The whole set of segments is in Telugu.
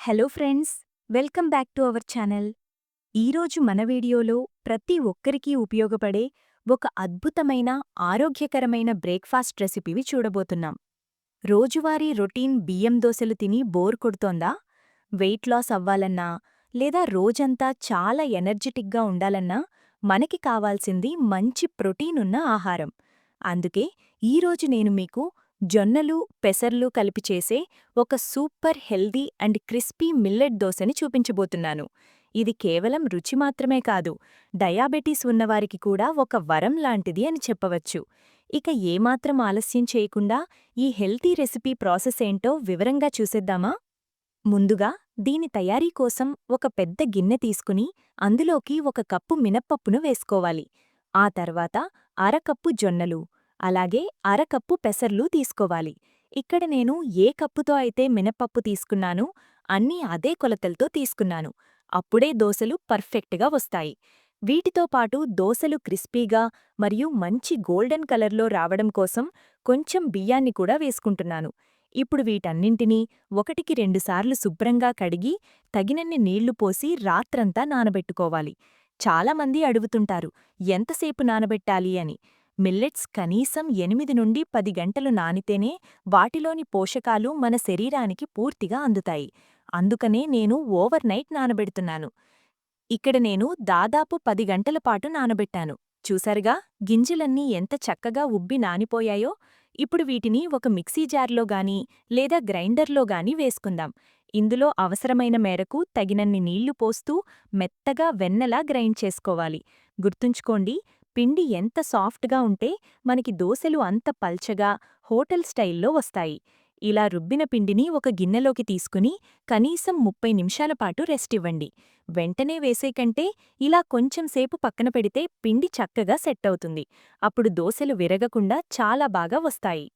Hello friends welcome back to our channel. ఈరోజు మన వీడియోలో ప్రతి ఒక్కరికీ ఉపయోగపడే ఒక అద్భుతమైన ఆరోగ్యకరమైన బ్రేక్ఫాస్ట్ రెసిపీవి చూడబోతున్నాం. రోజువారీ రొటీన్ బియ్యం దోశలు తిని బోర్ కొడుతోందా? వెయిట్ లాస్ అవ్వాలన్నా లేదా రోజంతా చాలా ఎనర్జెటిక్గా ఉండాలన్నా మనకి కావాల్సింది మంచి ప్రోటీన్ ఉన్న ఆహారం. అందుకే ఈరోజు నేను మీకు జొన్నలు పెసర్లు కలిపి చేసే ఒక super healthy and crispy millet దోశని చూపించబోతున్నాను. ఇది కేవలం రుచి మాత్రమే కాదు డయాబెటీస్ ఉన్నవారికి కూడా ఒక వరం లాంటిది అని చెప్పవచ్చు. ఇక ఏమాత్రం ఆలస్యం చేయకుండా ఈ హెల్తీ రెసిపీ ప్రాసెస్ ఏంటో వివరంగా చూసేద్దామా? ముందుగా దీని తయారీ కోసం ఒక పెద్ద గిన్నె తీసుకుని అందులోకి ఒక కప్పు మినప్పప్పును వేసుకోవాలి. ఆ తర్వాత అరకప్పు జొన్నలు అలాగే అరకప్పు పెసర్లు తీసుకోవాలి. ఇక్కడ నేను ఏ కప్పుతో అయితే మినప్పప్పు తీసుకున్నానో అన్నీ అదే కొలతలతో తీసుకున్నాను. అప్పుడే దోశలు పర్ఫెక్ట్గా వస్తాయి. వీటితో పాటు దోశలు క్రిస్పీగా మరియు మంచి గోల్డెన్ కలర్లో రావడం కోసం కొంచెం బియ్యాన్ని కూడా వేసుకుంటున్నాను. ఇప్పుడు వీటన్నింటినీ ఒకటికి రెండుసార్లు శుభ్రంగా కడిగి తగినన్ని నీళ్ళు పోసి రాత్రంతా నానబెట్టుకోవాలి. చాలామంది అడుగుతుంటారు ఎంతసేపు నానబెట్టాలి అని. మిల్లెట్స్ కనీసం ఎనిమిది నుండి పది గంటలు నానితేనే వాటిలోని పోషకాలు మన శరీరానికి పూర్తిగా అందుతాయి. అందుకనే నేను ఓవర్ నైట్ నానబెడుతున్నాను. ఇక్కడ నేను దాదాపు పది గంటల పాటు నానబెట్టాను. చూసారుగా గింజలన్నీ ఎంత చక్కగా ఉబ్బి నానిపోయాయో. ఇప్పుడు వీటిని ఒక మిక్సీ జార్లో గాని లేదా గ్రైండర్లో గాని వేసుకుందాం. ఇందులో అవసరమైన మేరకు తగినన్ని నీళ్ళు పోస్తూ మెత్తగా వెన్నలా గ్రైండ్ చేసుకోవాలి. గుర్తుంచుకోండి పిండి ఎంత సాఫ్ట్గా ఉంటే మనకి దోశలు అంత పల్చగా హోటల్ స్టైల్లో వస్తాయి. ఇలా రుబ్బిన పిండిని ఒక గిన్నెలోకి తీసుకుని కనీసం ముప్పై నిమిషాల పాటు రెస్ట్ ఇవ్వండి. వెంటనే వేసే కంటే ఇలా కొంచెం సేపు పక్కన పెడితే పిండి చక్కగా సెట్ అవుతుంది. అప్పుడు దోశలు విరగకుండా చాలా బాగా వస్తాయి.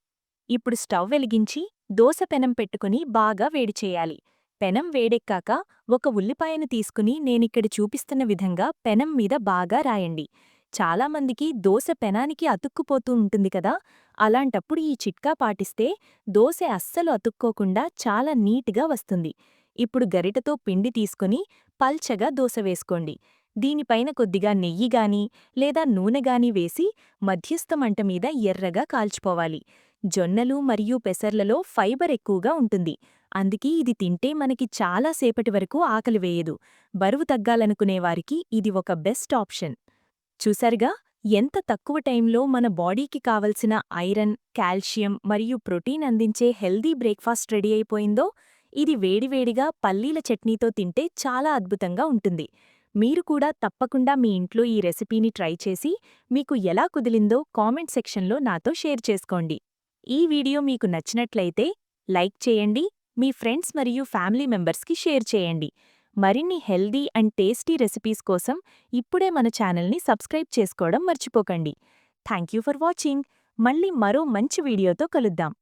ఇప్పుడు స్టవ్ వెలిగించి దోశ పెనం పెట్టుకుని బాగా వేడి చేయాలి. పెనం వేడెక్కాక ఒక ఉల్లిపాయను తీసుకుని నేనిక్కడ చూపిస్తున్న విధంగా పెనం మీద బాగా రాయండి. చాలామందికి దోశ పెనానికి అతుక్కుపోతూ ఉంటుంది కదా. అలాంటప్పుడు ఈ చిట్కా పాటిస్తే దోశ అస్సలు అతుక్కోకుండా చాలా నీట్గా వస్తుంది. ఇప్పుడు గరిటతో పిండి తీసుకుని పల్చగా దోశ వేసుకోండి. దీనిపైన కొద్దిగా నెయ్యి గాని లేదా నూనె గాని వేసి మధ్యస్థ మంట మీద ఎర్రగా కాల్చిపోవాలి జొన్నలు మరియు పెసర్లలో ఫైబర్ ఎక్కువగా ఉంటుంది. అందుకే ఇది తింటే మనకి చాలా సేపటి వరకు ఆకలి వేయదు. బరువు తగ్గాలనుకునేవారికి ఇది ఒక బెస్ట్ ఆప్షన్. చూశారుగా ఎంత తక్కువ టైంలో మన బాడీకి కావలసిన ఐరన్ కాల్షియం మరియు ప్రోటీన్ అందించే హెల్దీ బ్రేక్ఫాస్ట్ రెడీ అయిపోయిందో ఇది వేడివేడిగా పల్లీల చట్నీతో తింటే చాలా అద్భుతంగా ఉంటుంది. మీరు కూడా తప్పకుండా మీ ఇంట్లో ఈ రెసిపీని ట్రై చేసి మీకు ఎలా కుదిలిందో కామెంట్ సెక్షన్లో నాతో షేర్ చేసుకోండి. ఈ వీడియో మీకు నచ్చినట్లయితే లైక్ చేయండి మీ ఫ్రెండ్స్ మరియు ఫ్యామిలీ మెంబర్స్కి షేర్ చేయండి. మరిన్ని హెల్దీ అండ్ టేస్టీ రెసిపీస్ కోసం ఇప్పుడే మన ఛానల్ని సబ్స్క్రైబ్ చేసుకోవడం మర్చిపోకండి. Thank you for watching. మళ్ళీ మరో మంచి వీడియోతో కలుద్దాం.